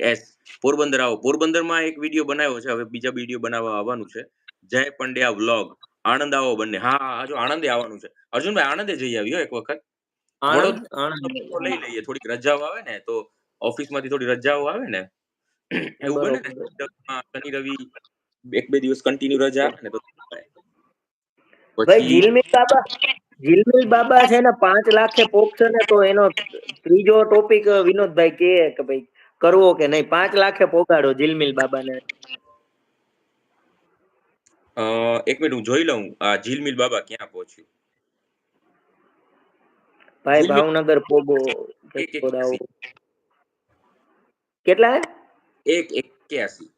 S Porbandar આવો. પોરબંદરમાં એક વીડિયો બનાવ્યો છે. હવે બીજા વીડિયો બનાવવા આવવાનું છે. જય પંડ્યા વ્લોગ. આણંદ આવો બંને. હા હજુ આણંદે આવવાનું છે. અર્જુનભાઈ આણંદે જઈ આવ્યો એક વખત? લઈ લઈએ. થોડીક રજાઓ આવે ને તો ઓફિસમાંથી થોડી રજાઓ આવે ને. એવું બને ને. શનિ રવિ એક બે દિવસ કન્ટિન્યુ રજા આવે ને તો ભાઈ જીલમિલ બાબા જીલમિલ બાબા છે ને પાંચ લાખે પોગશે ને તો એનો ત્રીજો ટોપિક વિનોદભાઈ કે કે ભાઈ કરવો કે નહીં? પાંચ લાખે પોગાડો જીલમિલ બાબાને. એક મિનિટ હું જોઈ લઉં. આ જીલમિલ બાબા ક્યાં પહોંચ્યું? ભાઈ ભાવનગર પોગો. કેટલા? એક એક્યાસી.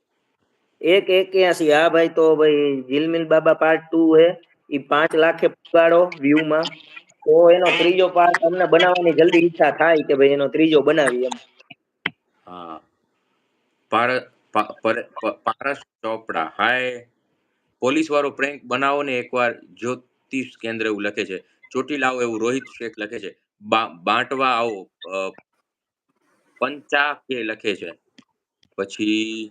એક એક્યાસી. હા ભાઈ તો ભાઈ જીલમિલ બાબા પાર્ટ ટુ હે. ઈ પાંચ લાખે પોગાડો વ્યૂમાં તો એનો ત્રીજો પાર્ટ અમને બનાવવાની જલ્દી ઈચ્છા થાય કે ભાઈ એનો ત્રીજો બનાવી એમ. પારસ ચોપડા. હાય. પોલીસ વાળો પ્રેન્ક બનાવો ને એકવાર. જ્યોતિષ કેન્દ્ર એવું લખે છે. ચોટી લાવો એવું રોહિત શેખ લખે છે. બાંટવા આવો. પંચા કે લખે છે. પછી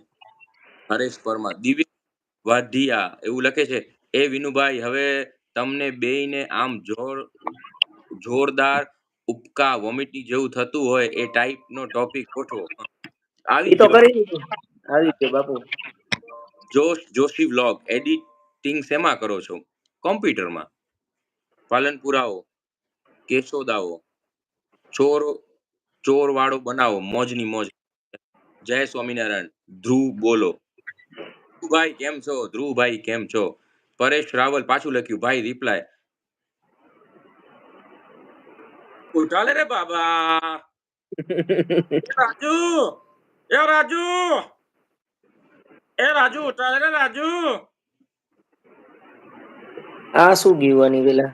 હરેશ પરમાર. દિવ્ય વાધિયા એવું લખે છે. એ વિનુભાઈ, હવે તમને બેયને આમ જોર, જોરદાર ઉપકા વોમિટિંગ જેવું થતું હોય એ ટાઈપ નો ટોપિક ગોઠવો આવી તો કરી આવી છે બાપુ. જોશ જોશી વ્લોગ એડિટિંગ શેમાં કરો છો? કોમ્પ્યુટરમાં. પાલનપુર આવો કેશોદ ચોર ચોર વાળો બનાવો મોજની મોજ. જય સ્વામિનારાયણ. ધ્રુવ બોલો. ધ્રુવભાઈ કેમ છો? ધ્રુવભાઈ કેમ છો? પરેશ રાવલ પાછું લખ્યું. ભાઈ રિપ્લાય ઉઠાલે રે બાબા. એ રાજુ એ રાજુ. એ રાજુ ઉઠાલે રે રાજુ. આ શું ગીવાની પેલા?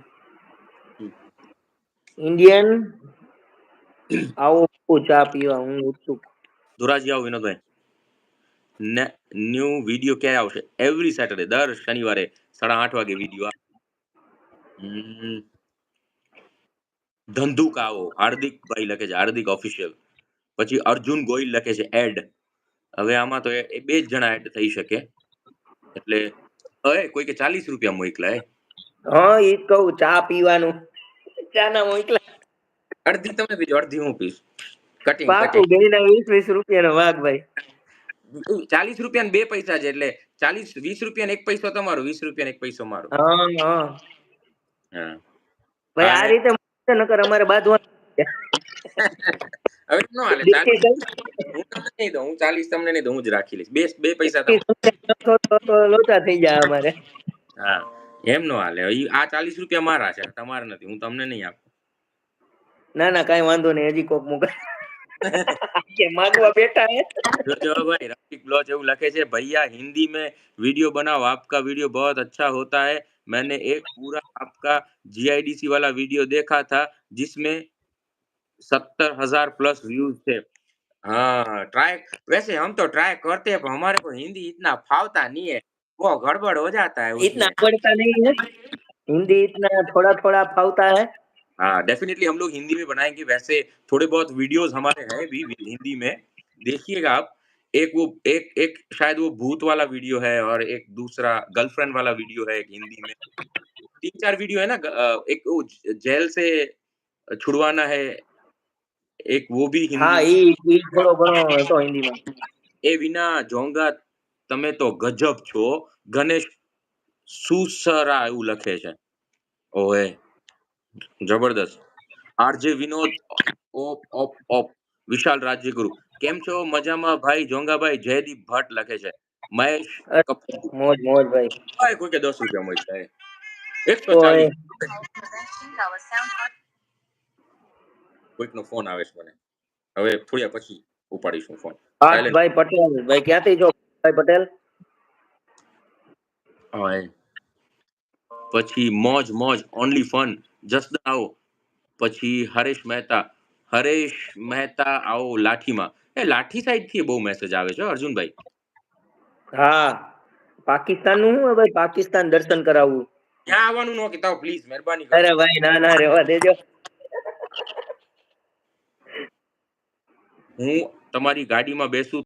ઇન્ડિયન આવો ચા પીવા હું ઉત્સુક ધુરાજી આવો વિનોદભાઈ. ન્યુ ન્યૂ વીડિયો ક્યારે આવશે? એવરી સેટરડે દર શનિવારે સાડા આઠ વાગે વીડિયો ધંધુકા આવો હાર્દિકભાઈ લખે છે હાર્દિક ઓફિશિયલ પછી અર્જુન ગોયલ લખે છે એડ હવે આમાં તો એ બે જ જણા એડ થઈ શકે. એટલે હવે કોઈ કે ચાલીસ રૂપિયા મોકલાય હા. એ કહું ચા પીવાનું. ચા ના મોકલા. અડધી તમે પીજો અડધી હું પીશ. કટિંગ પાકું બેના વીસ વીસ રૂપિયાનો ભાગ ભાઈ. ચાલીસ રૂપિયા બે પૈસા છે એટલે ચાલીસ વીસ રૂપિયા એક પૈસો તમારો વીસ રૂપિયા એક પૈસો મારો. હા હા. હા. ભાઈ આ રીતે મોકલે નકર અમારે બાંધવાનું હવે નો હાલે હું તમને નહીં દઉં હું ચાલીસ તમને નહીં દઉં હું જ રાખી લઈશ. બે બે પૈસા લોચા થઈ જાય અમારે. હા એમ નો હાલે. આ ચાલીસ રૂપિયા મારા છે તમારા નથી હું તમને નહીં આપું. ના ના કઈ વાંધો નહીં હજી કોક મોકલ ભાઈ એવું લખે છે ભૈયા હિન્દી મેં વીડિયો બનાવ આપકા વીડિયો બહુ અચ્છા હોતા હૈ मैंने एक पूरा आपका जीआईडीसी वाला वीडियो देखा था जिसमें सत्तर हज़ार प्लस व्यूज़ थे। हाँ ट्राई वैसे हम तो ट्राई करते हैं पर हमारे को हिंदी इतना फावता नहीं है। वो गड़बड़ हो जाता है इतना पढ़ता नहीं है। हिंदी इतना थोड़ा थोड़ा फावता है। हाँ डेफिनेटली हम लोग हिंदी में बनाएँगे। वैसे थोड़े बहुत वीडियोस हमारे हैं भी हिंदी में। देखिएगा आप एक वो एक एक शायद वो भूत वाला वीडियो है और एक दूसरा गर्लफ्रेंड वाला वीडियो है एक हिंदी में तीन चार वीडियो है ना ग- अ, एक वो ज- जेल से छुड़वाना है एक वो भी હા हिंदी ઈ ઈ થોડો ઘણો હતો હિન્દીમાં એ વિના જોંગા તમે તો ગજબ છો ગણેશ સુસરા એવું લખે છે ઓહે જબરદસ્ત આરજે વિનોદ ઓપ ઓપ ઓપ વિશાલ રાજ્યગુરુ કેમ છો? મજામાં. ભાઈ જોંગાભાઈ જયદીપ ભટ્ટ લખે છે. મહેશ મોજ મોજ ભાઈ. ભાઈ કોઈ કે 10 રૂપિયા તો એ ચાલીસ. કોઈકનો ફોન આવે છે મને. હવે થોડી પછી ઉપાડીશું ફોન. ભાઈ પટેલ. ભાઈ ક્યાંથી છો? ભાઈ પટેલ? હા પછી મોજ મોજ ઓનલી ફન જસદન આવો પછી હરેશ મહેતા. હરેશ મહેતા આવો લાઠીમાં. એ લાઠી સાઈડથી બહુ મેસેજ આવે છે અર્જુનભાઈ. હા. પાકિસ્તાનનું હું ભાઈ? પાકિસ્તાન દર્શન કરાવવું. ત્યાં આવવાનું ન કહેતા પ્લીઝ મહેરબાની અરે ભાઈ ના ના રેવા દેજો. હું તમારી ગાડીમાં બેસું